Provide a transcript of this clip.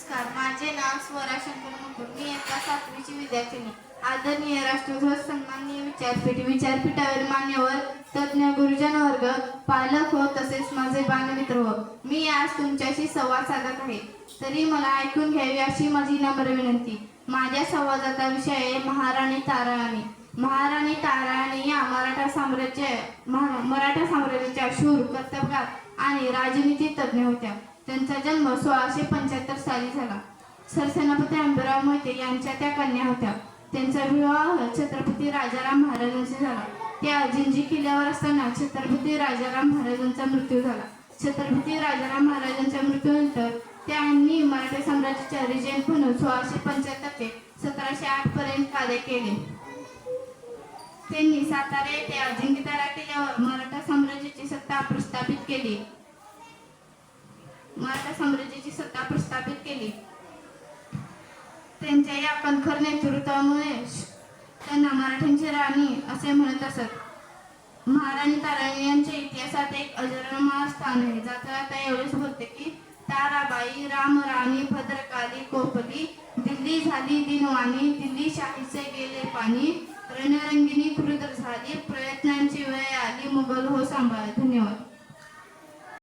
नमस्कार माझे नाव स्वरा शंकर मुकुट. मी एका सातवीची विद्यार्थिनी. आदरणीय राष्ट्रध्वज सन्माननीय विचारपीठ विद्यापीठावर मान्यवर तज्ज्ञ गुरुजन वर्ग पालक हो तसेच माझे बालमित्र हो. मी आज तुमच्याशी संवाद साधत आहे. तरी मला ऐकून घ्यावी अशी माझी नम्र विनंती. माझ्या संवादाचा विषय आहे महाराणी ताराणी महाराणी ताराणी या मराठा साम्राज्य मराठा साम्राज्याच्या शूर कर्तबगार आणि राजनीती तज्ज्ञ होत्या. त्यांचा जन्म सोळाशे पंच्याहत्तर साली झाला. सरसेनापती आंबेराव मोहिते यांच्या त्या कन्या होत्या. त्यांचा विवाह छत्रपती राजाराम महाराजांशी झाला. त्या अजिंजी किल्ल्यावर असताना छत्रपती राजाराम महाराजांचा मृत्यू झाला. छत्रपती राजाराम महाराजांच्या मृत्यूनंतर त्यांनी मराठी साम्राज्याच्या रिजेंट म्हणून सोळाशे पंच्याहत्तर ते सतराशे आठ पर्यंत कार्य केले. त्यांनी सातारा येथे अजिंक्यतारा किल्ल्यावर मराठा साम्राज्याची सत्ता प्रस्थापित केली. मराठा साम्राज्याची सत्ता प्रस्थापित केली. त्यांच्या या कणखर नेतृत्वामुळे त्यांना मराठ्यांची राणी असे म्हणत असत. महाराणी ताराणी यांच्या इतिहासात एक अजरमा स्थान आहे. जाता आता एवढेच बोलते की ताराबाई रामराणी भद्रकाली कोपली दिल्ली झाली दिनवाणी दिल्ली शाहीचे गेले पाणी रणरंगिणी कृदर झाली प्रयत्नांची वेळ आली मुघल हो सांभाळ. धन्यवाद.